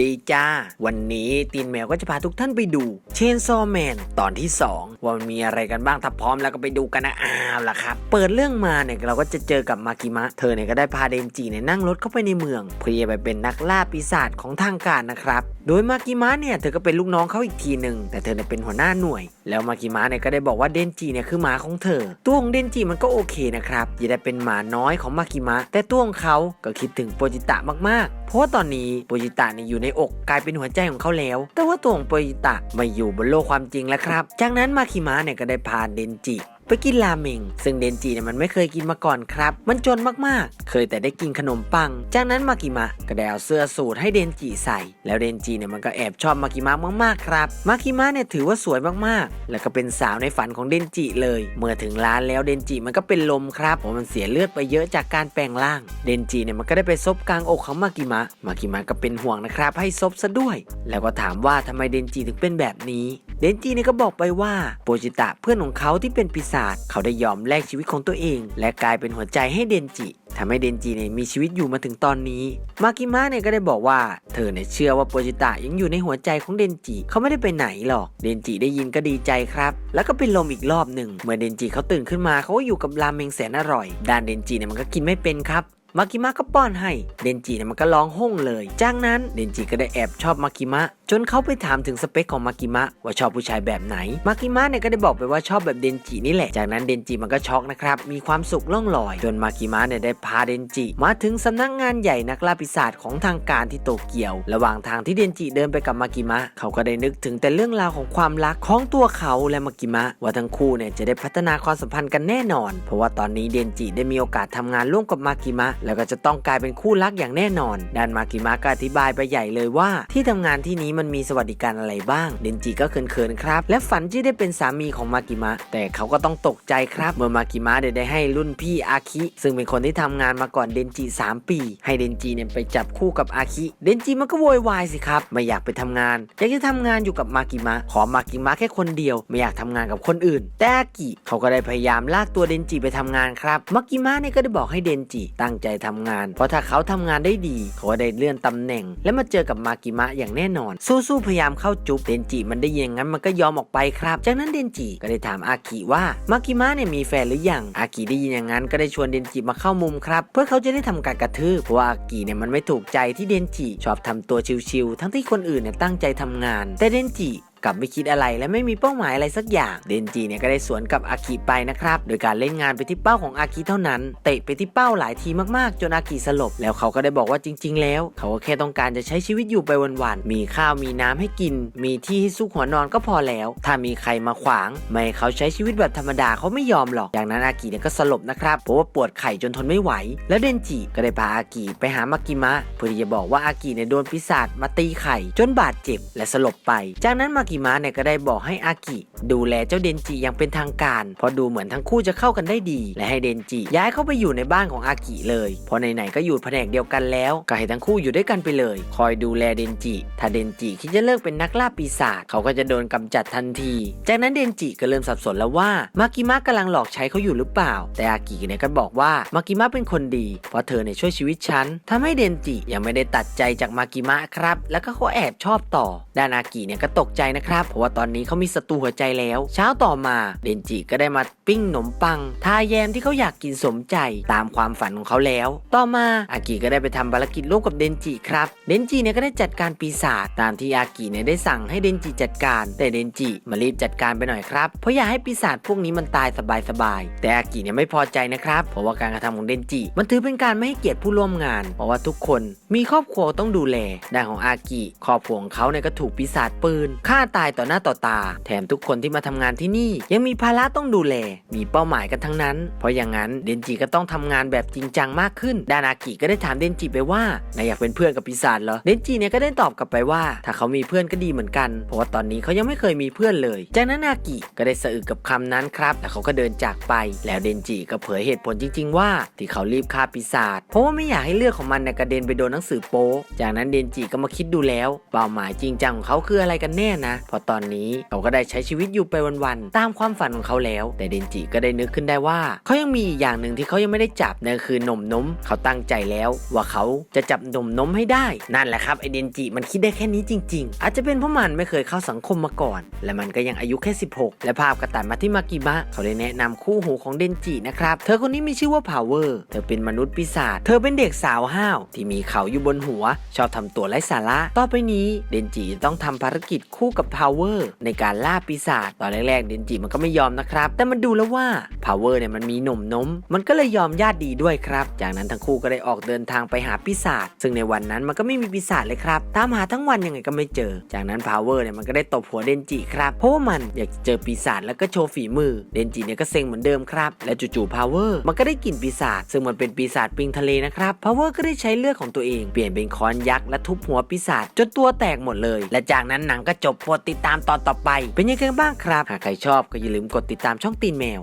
ดีจ้า วันนี้ตีนแมวก็จะพาทุกท่านไปดูเชนซอแมนตอนที่ 2 ว่ามันมีอะไรกันบ้างถ้าพร้อมแล้วก็ไปดูกันนะอ้าวล่ะครับ เปิดเรื่องมาเนี่ยเราก็จะเจอกับมากิมะ เธอเนี่ยก็ได้พาเดนจิเนี่ยนั่งรถเข้าไปในเมือง เพื่อไปเป็นนักล่าปีศาจของทางการนะครับ โดยมากิมะเนี่ยเธอก็เป็นลูกน้องเขาอีกทีหนึ่งแต่เธอเนี่ยเป็นหัวหน้าหน่วย แล้วมากิมะเนี่ยก็ได้บอกว่าเดนจิเนี่ยคือหมาของเธอ ตัวของเดนจิมันก็โอเคนะครับอย่าได้เป็นหมาน้อยของมากิมะแต่ตัวของเขาก็คิดถึงโปจิตะมากๆ เพราะว่าตอนนี้โปจิตะเนี่ยอยู่ในอกกลายเป็นหัวใจของเขาแล้ว แต่ว่าตัวของโปยิตะไม่อยู่บนโลกความจริงแล้วครับ จากนั้นมาคิมะเนี่ยก็ได้พาเดนจิ ไปกินราเมง ซึ่งเดนจิเนี่ยมันไม่เคยกินมาก่อนครับ มันจนมากๆ เคยแต่ได้กินขนมปัง จากนั้นมากิมะก็ได้เอาเสื้อสูทให้เดนจิใส่ แล้วเดนจิเนี่ยมันก็แอบชอบมากิมะมากๆครับ มากิมะเนี่ยถือว่าสวยมากๆ แล้วก็เป็นสาวในฝันของเดนจิเลย เมื่อถึงร้านแล้วเดนจิมันก็เป็นลมครับเพราะมันเสียเลือดไปเยอะจากการแปลงร่าง เดนจิเนี่ยมันก็ได้ไปซบกลางอกของมากิมะ มากิมะก็เป็นห่วงนะครับ ให้ซบซะด้วย แล้วก็ถามว่าทำไมเดนจิถึงเป็นแบบนี้ เดนจิเนี่ยก็บอกไปว่าโปจิตะเพื่อนของเขาที่เป็นปีศาจเขาได้ยอมแลกชีวิตของตัวเอง และกลายเป็นหัวใจให้เดนจิทำให้เดนจิเนี่ยมีชีวิตอยู่มาถึงตอนนี้ มากิมะเนี่ยก็ได้บอกว่า เธอเนี่ยเชื่อว่าโปจิตะยังอยู่ในหัวใจของเดนจิเขาไม่ได้ไปไหนหรอก เดนจิได้ยินก็ดีใจครับ แล้วก็เป็นลมอีกรอบหนึ่ง เมื่อเดนจิเขาตื่นขึ้นมาเขาก็อยู่กับราเมงแสนอร่อย ด้านเดนจิเนี่ยมันก็กินไม่เป็นครับมากิมะก็ป้อนให้ เดนจิเนี่ยมันก็ร้องห้องเลย จากนั้นเดนจิก็ได้แอบชอบมากิมะ จนเขาไปถามถึงสเปคของมากิมะว่าชอบผู้ชายแบบไหน มากิมะเนี่ยก็ได้บอกไปว่าชอบแบบเดนจินี่แหละ จากนั้นเดนจิมันก็ช็อกนะครับ มีความสุขล่องลอย จนมากิมะเนี่ยได้พาเดนจิ มาถึงสำนักงานใหญ่นักล่าปีศาจของทางการที่โตเกียว ระหว่างทางที่เดนจิเดินไปกับมากิมะ เขาก็ได้นึกถึงแต่เรื่องราวของความรักของตัวเขาและมากิมะ ว่าทั้งคู่เนี่ยจะได้พัฒนาความสัมพันธ์กันแน่นอน เพราะว่าตอนนี้เดนจิได้มีโอกาสทำงานร่วมกับมากิมะ แล้วก็จะต้องกลายเป็นคู่รักอย่างแน่นอนด้านมากิมะก็อธิบายไปใหญ่เลยว่าที่ทำงานที่นี้มันมีสวัสดิการอะไรบ้าง เดนจิก็เขินๆครับ และฝันที่ได้เป็นสามีของมากิมะ แต่เขาก็ต้องตกใจครับเมื่อมากิมะได้ได้ให้รุ่นพี่อาคิ ซึ่งเป็นคนที่ทำงานมาก่อนเดนจิ 3 ปี ให้เดนจิเนี่ยไปจับคู่กับอาคิ เดนจิมันก็โวยวายสิครับ ไม่อยากไปทำงานอยากจะทำงานอยู่กับมากิมะ ขอมากิมะแค่คนเดียว ไม่อยากทำงานกับคนอื่น แต่อากิเขาก็ได้พยายามลากตัวเดนจิไปทำงานครับ มากิมะเนี่ยก็ได้บอกให้เดนจิตั้งใจทำงาน เพราะถ้าเขาทำงานได้ดี เขาก็ได้เลื่อนตำแหน่ง และมาเจอกับมากิมะอย่างแน่นอนสู้ๆพยายามเข้าจุบเดนจิมันได้ยินอย่างนั้นมันก็ยอมออกไปครับ จากนั้นเดนจิก็ได้ถามอากิว่ามากิมะเนี่ยมีแฟนหรือยังอากิได้ยินอย่างนั้นก็ได้ชวนเดนจิมาเข้ามุมครับเพื่อเขาจะได้ทำการกระทืบเพราะว่าอากิเนี่ยมันไม่ถูกใจที่เดนจิชอบทำตัวชิวๆทั้งที่คนอื่นเนี่ยตั้งใจทำงาน แต่เดนจิ กับไม่คิดอะไรและไม่มีเป้าหมายอะไรสักอย่าง เดนจิเนี่ยก็ได้สวนกับอากิไปนะครับ โดยการเล่นงานไปที่เป้าของอากิเท่านั้น เตะไปที่เป้าหลายทีมากๆ จนอากิสลบ แล้วเขาก็ได้บอกว่าจริง ๆ แล้ว เขาก็แค่ต้องการจะใช้ชีวิตอยู่ไปวันๆ มีข้าวมีน้ำให้กิน มีที่ให้ซุกหัวนอนก็พอแล้ว ถ้ามีใครมาขวาง ไม่ให้เขาใช้ชีวิตแบบธรรมดาเขาไม่ยอมหรอก จากนั้นอากิเนี่ยก็สลบนะครับ เพราะว่าปวดไข่จนทนไม่ไหว แล้วเดนจิก็ได้พาอากิไปหามากิมะ เพื่อที่จะบอกว่าอากิเนี่ยโดนปีศาจมาตีไข่จนบาดเจ็บและสลบไป จากนั้นมากิมะเนี่ยก็ได้บอกให้อากิ ดูแลเจ้าเดนจิอย่างเป็นทางการเพราะดูเหมือนทั้งคู่จะเข้ากันได้ดี และให้เดนจิย้ายเข้าไปอยู่ในบ้านของอากิเลยเพราะไหนๆก็อยู่แผนกเดียวกันแล้วก็ให้ทั้งคู่อยู่ด้วยกันไปเลย คอยดูแลเดนจิ ถ้าเดนจิคิดจะเลิกเป็นนักล่าปีศาจเขาก็จะโดนกำจัดทันที จากนั้นเดนจิก็เริ่มสับสนแล้วว่ามากิมะกำลังหลอกใช้เขาอยู่หรือเปล่า แต่อากิเนี่ยก็บอกว่ามากิมะเป็นคนดีเพราะเธอเนี่ยช่วยชีวิตฉันทำให้เดนจิยังไม่ได้ตัดใจจากมากิมะครับ แล้วก็เขาแอบชอบต่อด้านอากิเนี่ยก็ตกใจนะครับ เพราะว่าตอนนี้เขามีศัตรูหัวใจแล้ว เช้าต่อมาเดนจิก็ได้มาปิ้งขนมปัง ทาแยมที่เขาอยากกินสมใจตามความฝันของเขาแล้ว ต่อมาอากิก็ได้ไปทำภารกิจร่วมกับเดนจิครับ เดนจิเนี่ยก็ได้จัดการปีศาจตามที่อากิเนี่ยได้สั่งให้เดนจิจัดการ แต่เดนจิมารีบจัดการไปหน่อยครับ เพราะอยากให้ปีศาจพวกนี้มันตายสบายๆแต่อากิเนี่ยไม่พอใจนะครับ เพราะว่าการกระทำของเดนจิ มันถือเป็นการไม่ให้เกียรติผู้ร่วมงาน เพราะว่าทุกคนมีครอบครัวต้องดูแลด้านของอากิครอบครัวของเขาเนี่ยก็ถูกปีศาจปืนฆ่าตายต่อหน้าต่อตา แถมทุกคนที่มาทำงานที่นี่ ยังมีภาระต้องดูแล มีเป้าหมายกันทั้งนั้น เพราะอย่างนั้นเดนจิก็ต้องทำงานแบบจริงจังมากขึ้น ดานากิก็ได้ถามเดนจิไปว่านายอยากเป็นเพื่อนกับปีศาจเหรอ เดนจิเนี่ยก็ได้ตอบกลับไปว่า ถ้าเขามีเพื่อนก็ดีเหมือนกัน เพราะว่าตอนนี้เขายังไม่เคยมีเพื่อนเลย จากนั้นอากิก็ได้สะอึกกับคำนั้นครับแล้วเขาก็เดินจากไป แล้วเดนจิก็เผยเหตุผลจริง ๆ ว่า ที่เขารีบฆ่าปีศาจเพราะว่าไม่อยากให้เลือดของมันเนี่ยกระเด็นไปโดนหนังสือโป๊จากนั้นเดนจิก็มาคิดดูแล้ว เป้าหมายจริงจังของเขาคืออะไรกันแน่นะเพราะตอนนี้เขาก็ได้ใช้ชีวิตอยู่ไปวันๆตามความฝันของเขาแล้ว แต่เดนจิก็ได้นึกขึ้นได้ว่า เขายังมีอีกอย่างหนึ่งที่เขายังไม่ได้จับนั่นคือนมนมเขาตั้งใจแล้ว ว่าเขาจะจับนมนมให้ได้ นั่นแหละครับไอเดนจิมันคิดได้แค่นี้จริง ๆ อาจจะเป็นเพราะมันไม่เคยเข้าสังคมมาก่อน และมันก็ยังอายุแค่ 16 และภาพกระตัดมาที่มากิมะเขาได้แนะนำคู่หูของเดนจินะครับเธอคนนี้มีชื่อว่าพาวเวอร์เธอเป็นมนุษย์ปีศาจเธอเป็นเด็กสาวห้าวที่มีเขาอยู่บนหัว ชอบทำตัวไร้สาระต่อไปนี้เดนจิจะต้องทำภารกิจคู่กับพาวเวอร์ในการล่าปีศาจตอนแรกๆเดนจิมันก็ไม่ยอมนะครับ แต่มันดูแล้วว่าพาวเวอร์เนี่ยมันมีหนุ่มนม มันก็เลยยอมญาติดีด้วยครับ จากนั้นทั้งคู่ก็ได้ออกเดินทางไปหาปีศาจซึ่งในวันนั้นมันก็ไม่มีปีศาจเลยครับ ตามหาทั้งวันยังไงก็ไม่เจอ จากนั้นพาวเวอร์เนี่ยมันก็ได้ตบหัวเดนจิครับเพราะว่ามันอยากเจอปีศาจแล้วก็โชว์ฝีมือเดนจิเนี่ยก็เซ็งเหมือนเดิมครับและจู่ๆพาวเวอร์มันก็ได้กลิ่นปีศาจซึ่งมันเป็นปีศาจปิงทะเลนะครับพาวเวอร์ก็ได้ใช้เลือดของตัวเองเปลี่ยนเป็นค้อนยักษ์และทุบหัวปีศาจจนตัวแตกหมดเลย และจากนั้นหนังก็จบดติดตามตอนต่อไป เป็นยังไงกันบ้างครับ หากใครชอบก็อย่าลืมกดติดตามช่องตีนแมว